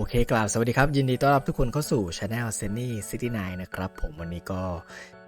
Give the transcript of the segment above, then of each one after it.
โอเคกล่าวสวัสดีครับ ยินดีต้อนรับทุกคนเข้าสู่ Channel s e n n y City 9นะครับ ผมวันนี้ก็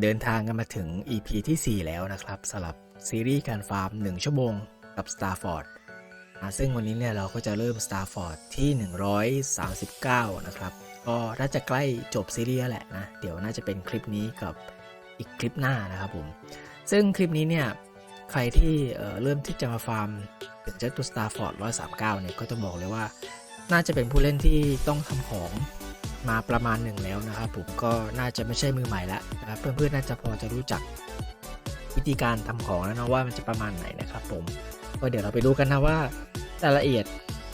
เดินทางกันมาถึง EP ที่ 4 แล้วนะครับสำหรับซีรีส์การฟาร์ม 1 ชั่วโมงกับ Starford อ่าซึ่งวันนี้เนี่ยเราก็จะเริ่ม Starford ที่ 139 นะครับ ก็น่าจะใกล้จบซีรีส์แหละนะ เดี๋ยวน่าจะเป็นคลิปนี้กับอีกคลิปหน้านะครับผม ซึ่งคลิปนี้เนี่ยใครที่เเริ่มที่จะมาฟาร์มเป็นเจ้าตัว Starford 139 เนี่ยก็ต้องบอกเลยว่า น่าจะเป็นผู้เล่นที่ต้องทำของมาประมาณหนึ่งแล้วนะครับผมก็น่าจะไม่ใช่มือใหม่แล้วนะครับเพื่อนๆน่าจะพอจะรู้จักวิธีการทำของแล้วนะว่ามันจะประมาณไหนนะครับผมก็เดี๋ยวเราไปดูกันนะว่า รายละเอียด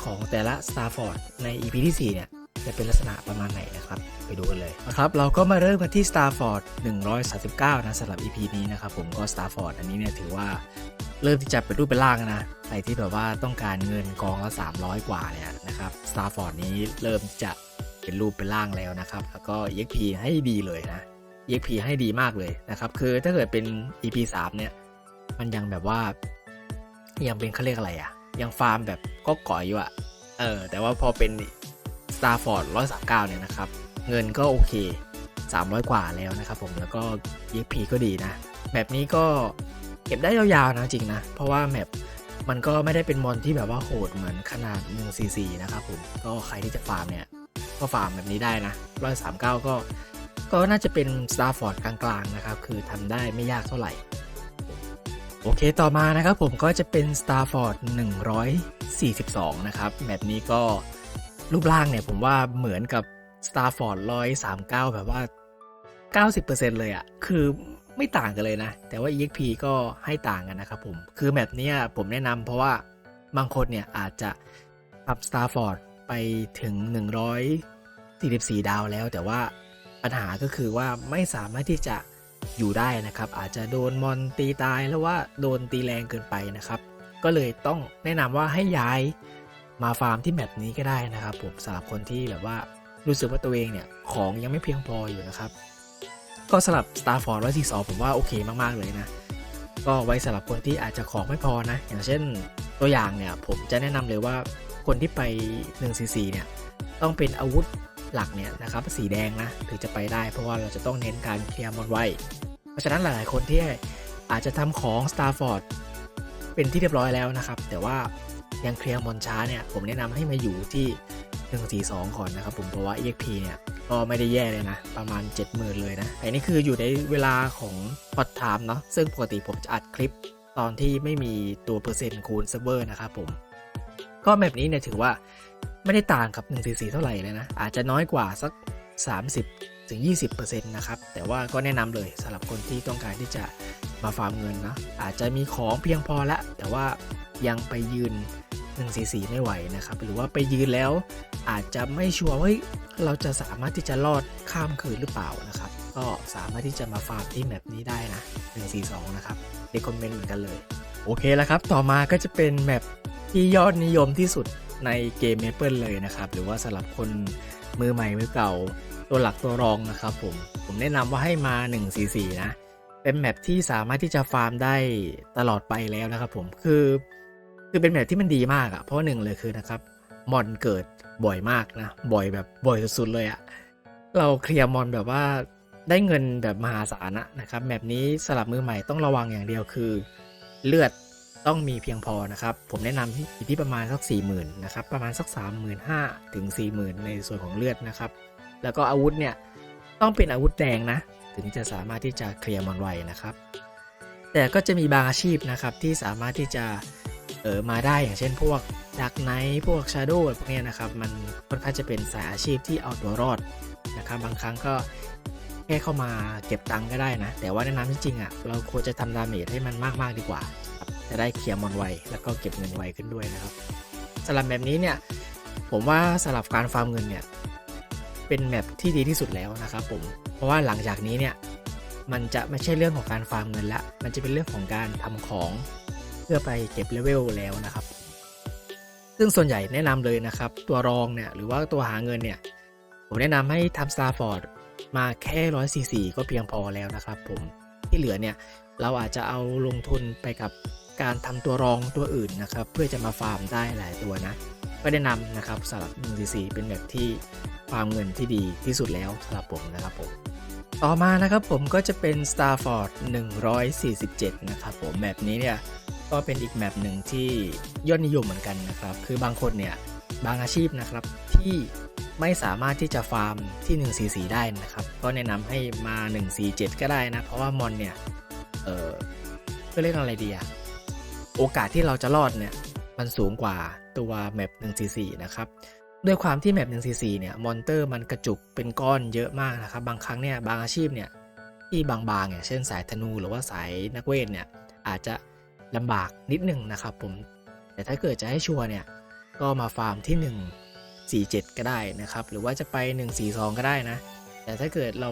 ของแต่ละ Starford ใน EP ที่ 4 เนี่ย จะเป็นลักษณะประมาณไหนนะครับ ไปดูกันเลยนะครับเราก็มาเริ่มกันที่ Starford 139 นะสำหรับ EP นี้นะครับผมก็ Starford อันนี้เนี่ยถือว่าเริ่มที่จะเป็นรูปเป็นร่างนะใครที่แบบว่าต้องการเงินกองละ 300 กว่าเนี่ยนะครับ Starford นี้เริ่มจะเป็นรูปเป็นร่างแล้วนะครับ แล้วก็ EXP ให้ดีเลยนะ EXP ให้ดีมากเลยนะครับคือถ้าเกิดเป็น EP 3 เนี่ยมันยังแบบว่ายังเป็นเขาเรียกอะไรอะยังฟาร์มแบบก็ก่อยอยู่อะเออแต่ว่าพอเป็น Starford 139 เนี่ยนะครับ เงินก็โอเค 300 กว่าแล้วนะครับผมแล้วก็ EXP ก็ดีนะแบบนี้ก็เก็บได้ยาวๆนะจริงนะ เพราะว่าแมปมันก็ไม่ได้เป็นมอนที่แบบว่าโหดเหมือนขนาด144นะครับผมก็ใครที่จะฟาร์มเนี่ย ก็ฟาร์มแบบนี้ได้นะ139 ก็ก็น่าจะเป็น Starford กลางๆนะครับ คือทำได้ไม่ยากเท่าไหร่ โอเคต่อมานะครับผมก็จะเป็น Starford 142 นะครับ แบบนี้ก็ รูปร่างเนี่ยผมว่าเหมือนกับ Starford 139 แบบว่า 90%เลยอะคือไม่ต่างกันเลยนะ แต่ว่า EXP ก็ให้ต่างกันนะครับผม คือแบบเนี้ยผมแนะนำเพราะว่าบางคนเนี่ยอาจจะปรับ Starford ไปถึง 144 ดาวแล้ว แต่ว่าปัญหาก็คือว่าไม่สามารถที่จะอยู่ได้นะครับ อาจจะโดนมอนตีตายแล้วว่าโดนตีแรงเกินไปนะครับ ก็เลยต้องแนะนำว่าให้ย้าย มาฟาร์มที่แบบนี้ก็ได้นะครับ ผมสำหรับคนที่แบบว่ารู้สึกว่าตัวเองเนี่ย ของยังไม่เพียงพออยู่นะครับ ก็สำหรับ Starford 142 ผมว่าโอเคมาก ๆ เลยนะ ก็ไว้สำหรับคนที่อาจจะของไม่พอนะ อย่างเช่นตัวอย่างเนี่ย ผมจะแนะนำเลยว่าคนที่ไป144เนี่ย ต้องเป็นอาวุธหลักเนี่ยนะครับ สีแดงนะ ถึงจะไปได้เพราะว่าเราจะต้องเน้นการเคลียร์มอนไว้ เพราะฉะนั้นหลาย ๆ คนที่อาจจะทำของ Starford เป็นที่เรียบร้อยแล้วนะครับ แต่ว่า ยังเคลียร์มอนช้าเนี่ยผมแนะนำให้มาอยู่ที่142ก่อนนะครับผมเพราะว่า EXP เนี่ยก็ไม่ได้แย่เลยนะ ประมาณ 70,000 เลยนะแต่นี่คืออยู่ในเวลาของพอดไทม์เนาะซึ่งปกติผมจะอัดคลิปตอนที่ไม่มีตัวเปอร์เซ็นต์คูณเซิร์ฟเวอร์นะครับผม ก็แบบนี้เนี่ยถือว่าไม่ได้ต่างกับ 144 เท่าไหร่เลยนะ อาจจะน้อยกว่าสัก 30ถึง20%นะครับ แต่ว่าก็แนะนำเลยสำหรับคนที่ต้องการที่จะมาฟาร์มเงินนะอาจจะมีของเพียงพอละ แต่ว่ายังไปยืน 144 ไม่ไหวนะครับ หรือว่าไปยืนแล้วอาจจะไม่ชัวร์ว่าเราจะสามารถที่จะรอดข้ามคืนหรือเปล่านะครับ ก็สามารถที่จะมาฟาร์มที่แมปนี้ได้นะ 142 นะครับเดคอมเมนต์เหมือนกันเลย โอเคแล้วครับ ต่อมาก็จะเป็นแมปที่ยอดนิยมที่สุดในเกม Maple เลยนะครับ หรือว่าสำหรับคนมือใหม่มือเก่าตัวหลักตัวรองนะครับผม ผมแนะนำว่าให้มา 144 นะ เป็นแมปที่สามารถที่จะฟาร์มได้ตลอดไปแล้วนะครับผม คือ คือเป็นแมปที่มันดีมากอะ่ะเพราะหนึ่งเลยคือนะครับมอนเกิดบ่อยมากนะ บ่อยแบบบ่อยสุดๆเลยอะ่ะเราเคลียร์มอนแบบว่าได้เงินแบบมหาศาลนะครับแมปนี้สลับมือใหม่ต้องระวังอย่างเดียวคือ เลือดต้องมีเพียงพอนะครับ ผมแนะนำที่อยู่ที่ประมาณสัก 40,000นะครับประมาณสัก 35,000ถึง 40,000 ในส่วนของเลือดนะครับ แล้วก็อาวุธเนี่ยต้องเป็นอาวุธแดงนะ ถึงจะสามารถที่จะเคลียร์มอนไวนะครับ แต่ก็จะมีบางอาชีพนะครับที่สามารถที่จะ เออมาได้อย่างเช่นพวกดักไนท์พวกชาโดพวกเนี้ยนะครับ มันค่อนข้างจะเป็นสายอาชีพที่เอาตัวรอดนะครับ บางครั้งก็แค่เข้ามาเก็บตังค์ก็ได้นะ แต่ว่าแนะนำจริงๆอะเราควรจะทำดาเมจให้มันมากๆดีกว่า จะได้เคลียร์มอนไวแล้วก็เก็บเงินไวขึ้นด้วยนะครับสำหรับแบบนี้เนี่ยผมว่าสำหรับการฟาร์มเงินเนี่ยเป็นแมปที่ดีที่สุดแล้วนะครับผมเพราะว่าหลังจากนี้เนี่ยมันจะไม่ใช่เรื่องของการฟาร์มเงินละ มันจะเป็นเรื่องของการทำของ พื่อไปเก็บเลเวลแล้วนะครับ ซึ่งส่วนใหญ่แนะนำเลยนะครับ ตัวรองเนี่ยหรือว่าตัวหาเงินเนี่ยผมแนะนำให้ทำ Starford มาแค่ร้อยซีซีก็เพียงพอแล้วนะครับ ผมที่เหลือเนี่ยเราอาจจะเอาลงทุนไปกับการทำตัวรองตัวอื่นนะครับ เพื่อจะมาฟาร์มได้หลายตัวนะก็แนะนำนะครับสำหรับ1 4 4เป็นแบบที่ความเงินที่ดีที่สุดแล้วสำหรับผมนะครับผม ต่อมานะครับผมก็จะเป็น Starford 147 นะครับผมแบบนี้เนี่ยก็เป็นอีกแมปหนึ่งที่ยอดนิยมเหมือนกันนะครับ คือบางคนเนี่ยบางอาชีพนะครับที่ไม่สามารถที่จะฟาร์มที่ 144 ได้นะครับ ก็แนะนำให้มา 147 ก็ได้นะ เพราะว่ามอนเนี่ย เออก็เรียกอะไรดีอะโอกาสที่เราจะรอดเนี่ย มันสูงกว่าตัวแมป144 นะครับ ด้วยความที่แมป144เนี่ยมอนเตอร์มันกระจุกเป็นก้อนเยอะมากนะครับบางครั้งเนี่ยบางอาชีพเนี่ยที่บางๆเนี่ยเช่นสายธนูหรือว่าสายนักเวทเนี่ยอาจจะลำบากนิดหนึ่งนะครับผมแต่ถ้าเกิดจะให้ชัวร์เนี่ยก็มาฟาร์มที่ 147 ก็ได้นะครับหรือว่าจะไป 142 ก็ได้นะ แต่ถ้าเกิดเรา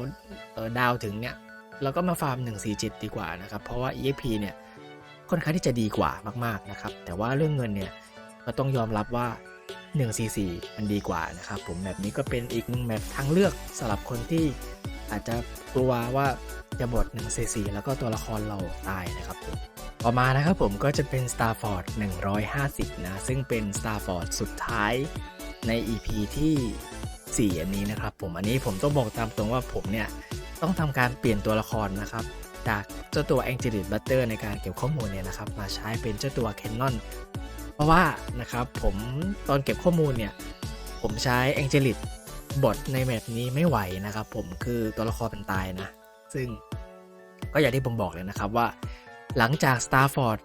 เดาวถึงเนี่ยเราก็มาฟาร์ม 147 ดีกว่านะครับเพราะว่า EXP เนี่ยค่อนข้างที่จะดีกว่ามากๆนะครับแต่ว่าเรื่องเงินเนี่ยก็ต้องยอมรับว่า 144 มันดีกว่านะครับผมแบบนี้ก็เป็นอีกหนึ่งแมปทางเลือกสำหรับคนที่อาจจะกลัวว่าจะบท144 แล้วก็ตัวละครเราตายนะครับผมต่อมานะครับผมก็จะเป็น Starford 150 นะ ซึ่งเป็น Starford สุดท้ายใน EP ที่ 4 อันนี้นะครับผมอันนี้ผมต้องบอกตามตรงว่าผมเนี่ย ต้องทำการเปลี่ยนตัวละครนะครับ จากเจ้าตัว a n g e l i t Butter ในการเก็บข้อมูลเนี่ยนะครับ มาใช้เป็นเจ้าตัว Canon เพราะว่านะครับผมตอนเก็บข้อมูลเนี่ย ผมใช้ a n g e l i t บทในแมปนี้ไม่ไหวนะครับผมคือตัวละครเป็นตายนะ ซึ่งก็อย่างที่ผมบอกเลยนะครับว่า หลังจาก Starford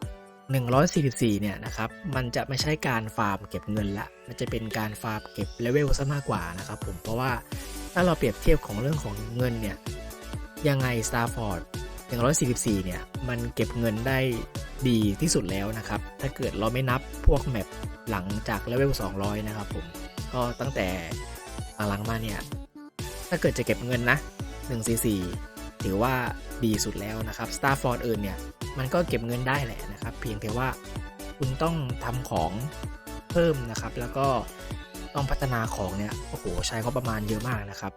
144 เนี่ยนะครับ มันจะไม่ใช่การฟาร์มเก็บเงินละ มันจะเป็นการฟาร์มเก็บเลเวลซะมากกว่านะครับผม เพราะว่าถ้าเราเปรียบเทียบของเรื่องของเงินเนี่ย ยังไง Starford 144 เนี่ย มันเก็บเงินได้ดีที่สุดแล้วนะครับ ถ้าเกิดเราไม่นับพวกแมปหลังจากเลเวล 200 นะครับผม ก็ตั้งแต่หลังมาเนี่ย ถ้าเกิดจะเก็บเงินนะ 144 ถือว่าดีสุดแล้วนะครับ Starford อื่นเนี่ย มันก็เก็บเงินได้แหละนะครับ เพียงแต่ว่าคุณต้องทำของเพิ่มนะครับ แล้วก็ต้องพัฒนาของเนี่ย โอ้โห ใช้เขาประมาณเยอะมากนะครับ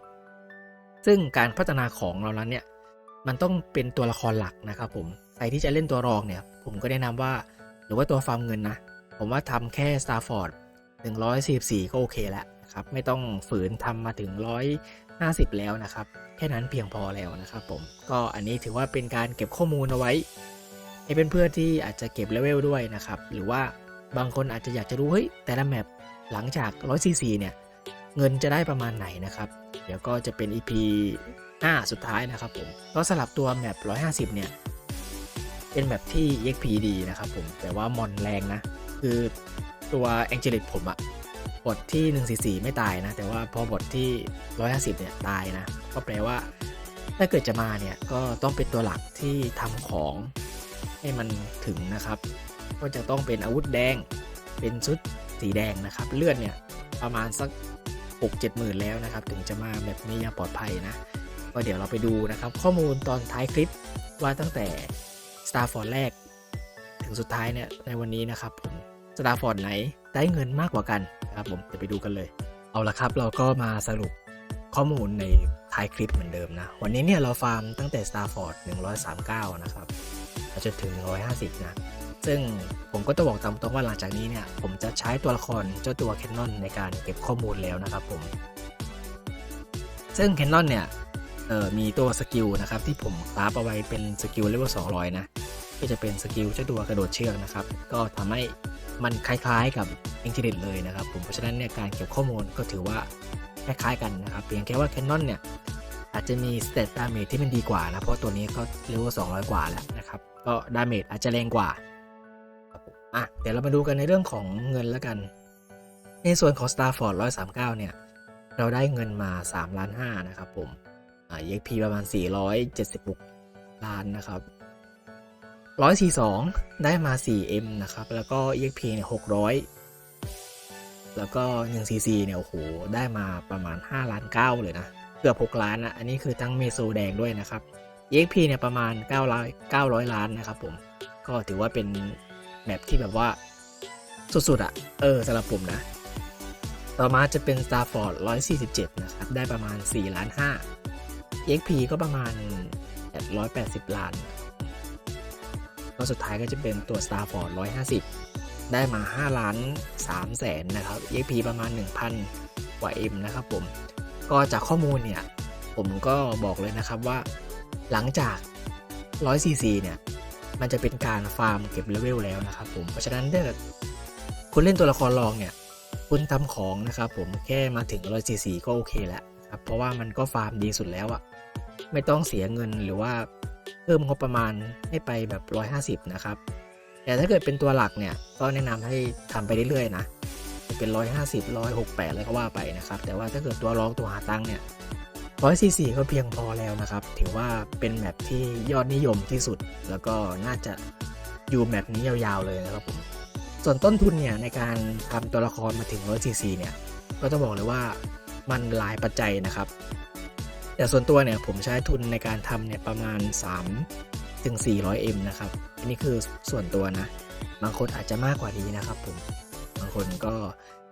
ซึ่งการพัฒนาของเรานั้นเนี่ย มันต้องเป็นตัวละครหลักนะครับผมใครที่จะเล่นตัวรองเนี่ย ผมก็แนะนำว่าหรือว่าตัวฟาร์มเงินนะ ผมว่าทำแค่ Starford 144 ก็โอเคแล้วนะครับ ไม่ต้องฝืนทำมาถึง 150 แล้วนะครับ แค่นั้นเพียงพอแล้วนะครับผม ก็อันนี้ถือว่าเป็นการเก็บข้อมูลเอาไว้ ให้เป็นเพื่อนที่อาจจะเก็บเลเวลด้วยนะครับ หรือว่าบางคนอาจจะอยากจะรู้เฮ้ยแต่ละแมปหลังจาก 144 เนี่ย เงินจะได้ประมาณไหนนะครับ เดี๋ยวก็จะเป็น EP 5 สุดท้ายนะครับผมก็สลับตัวแมป150 เนี่ย เป็นแมปที่ EXP ดีนะครับผม แต่ว่ามอนแรงนะ คือตัว a n g e l i t ผมอะบทที่ 144 ไม่ตายนะ แต่ว่าพอบทที่ 150 เนี่ย ตายนะ ก็แปลว่า ถ้าเกิดจะมาเนี่ย ก็ต้องเป็นตัวหลักที่ทำของให้มันถึงนะครับ ก็จะต้องเป็นอาวุธแดง เป็นชุดสีแดงนะครับ เลือดเนี่ยประมาณสัก6-7หมื่นแล้วนะครับ ถึงจะมาแบบนี้ย่างปลอดภัยนะ ก็เดี๋ยวเราไปดูนะครับ ข้อมูลตอนท้ายคลิปว่าตั้งแต่ Starford แรก ถึงสุดท้ายเนี่ยในวันนี้นะครับผม Starford ไหนได้เงินมากกว่ากันนะครับผมจะไปดูกันเลย เอาละครับ เราก็มาสรุปข้อมูลในท้ายคลิปเหมือนเดิมนะ วันนี้เนี่ยเราฟาร์มตั้งแต่ Starford 139 นะครับจนถึง 150 นะ ซึ่งผมก็ต้องบอกตามตรงว่าหลังจากนี้เนี่ย ผมจะใช้ตัวละครเจ้าตัว Canon ในการเก็บข้อมูลแล้วนะครับผม ซึ่ง Canon เนี่ย เอ่อมีตัวสกิลนะครับที่ผมคราฟเอาไว้เป็นสกิลเลเวล200 นะก็จะเป็นสกิลเจ้าตัวกระโดดเชือกนะครับ ก็ทำให้มันคล้ายๆกับอ็งจิเดเลยนะครับ ผมเพราะฉะนั้นเนี่ยการเก็บข้อมูลก็ถือว่าคล้ายๆกันนะครับ เพียงแค่ว่า Canon เนี่ยอาจจะมีสเตตดาเมจที่มันดีกว่านะ เพราะตัวนี้ก็เลเวล200 กว่าแล้วนะครับ ก็ดาเมจอาจจะแรงกว่าอะเดี๋ยวเรามาดูกันในเรื่องของเงินแล้วกัน ในส่วนของ Starford 139 เนี่ย เราได้เงินมา3ล้าน5นะครับผม EXP ประมาณ 476 ล้านนะครับ 142 ได้มา 4M นะครับ แล้วก็ EXP เนี่ย600 แล้วก็ 1cc เนี่ยโอ้โห ได้มาประมาณ 5 ล้าน 9 เลยนะ เกือบ 6 ล้านนะ อันนี้คือทั้งเมโซแดงด้วยนะครับ EXP เนี่ยประมาณ 900 900 ล้านนะครับผม ก็ถือว่าเป็นแมปที่แบบว่าสุดๆอะเออสำหรับผมนะ ต่อมาจะเป็น Starford 147 นะครับ ได้ประมาณ 4 ล้าน 5 EXP ก็ประมาณ 180 ล้านก็สุดท้ายก็จะเป็นตัว Starford 150 ได้มา 5 ล้าน3แสนนะครับ EXP ประมาณ 1,000 กว่า M นะครับผม ก็จากข้อมูลเนี่ย ผมก็บอกเลยนะครับว่าหลังจาก 100cc เนี่ย มันจะเป็นการฟาร์มเก็บเลเวลแล้วนะครับผม เพราะฉะนั้นเกิดคุณเล่นตัวละครรองเนี่ย คุณทำของนะครับผมแค่มาถึง 100cc ก็โอเคแล้ว ครับเพราะว่ามันก็ฟาร์มดีสุดแล้วอะไม่ต้องเสียเงินหรือว่าเพิ่มงบประมาณให้ไปแบบ 150 นะครับ แต่ถ้าเกิดเป็นตัวหลักเนี่ยก็แนะนำให้ทำไปเรื่อยๆนะเป็น 150 168แล้วก็ว่าไปนะครับ แต่ว่าถ้าเกิดตัวรองตัวหาตังค์เนี่ย144 ก็เพียงพอแล้วนะครับ ถือว่าเป็นแมปที่ยอดนิยมที่สุด แล้วก็น่าจะอยู่แมปนี้ยาวๆเลยนะครับผมส่วนต้นทุนเนี่ยในการทำตัวละครมาถึง144เนี่ยก็ต้องบอกเลยว่า มันหลายปัจจัยนะครับ แต่ส่วนตัวเนี่ยผมใช้ทุนในการทำเนี่ยประมาณ 3 ถึง 400M นะครับ อันนี้คือส่วนตัวนะ บางคนอาจจะมากกว่านี้นะครับผม บางคนก็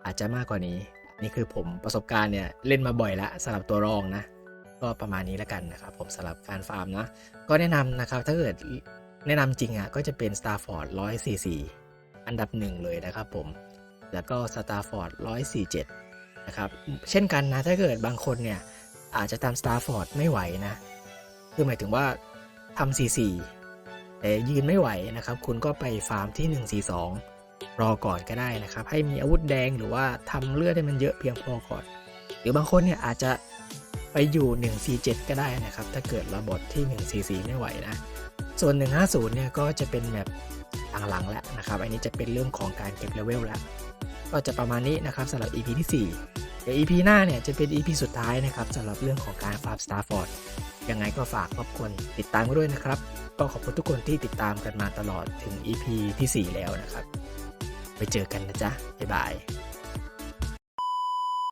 อาจจะมากกว่านี้ นี่คือผมประสบการณ์เนี่ยเล่นมาบ่อยแล้วสำหรับตัวรองนะ ก็ประมาณนี้แล้วกันนะครับ ผมสำหรับการฟาร์มนะ ก็แนะนำนะครับถ้าเกิดแนะนำจริงอะก็จะเป็น Starford 144 อันดับหนึ่งเลยนะครับผม แล้วก็ Starford 147 นะครับ เช่นกันนะ ถ้าเกิดบางคนเนี่ย อาจจะทำ Starford ไม่ไหวนะ คือหมายถึงว่าทำ44แต่ยืนไม่ไหวนะครับ คุณก็ไปฟาร์มที่ 142 รอก่อนก็ได้นะครับ ให้มีอาวุธแดงหรือว่าทำเลือดให้มันเยอะเพียงพอก่อน หรือบางคนเนี่ยอาจจะไปอยู่ 147 ก็ได้นะครับ ถ้าเกิดระบบที่ 144 ไม่ไหวนะ ส่วน 150 เนี่ยก็จะเป็นแบบหลังๆแล้วนะครับ อันนี้จะเป็นเรื่องของการเก็บเลเวลแล้ว ก็จะประมาณนี้นะครับสำหรับ EP ที่ 4 เดี๋ยว EP หน้าเนี่ยจะเป็น EP สุดท้ายนะครับสำหรับเรื่องของการฟาร์ม Starford ยังไงก็ฝากรบกวนติดตามกันด้วยนะครับ ก็ขอบคุณทุกคนที่ติดตามกันมาตลอดถึง EP ที่ 4 แล้วนะครับ ไปเจอกันนะจ๊ะ บ๊ายบาย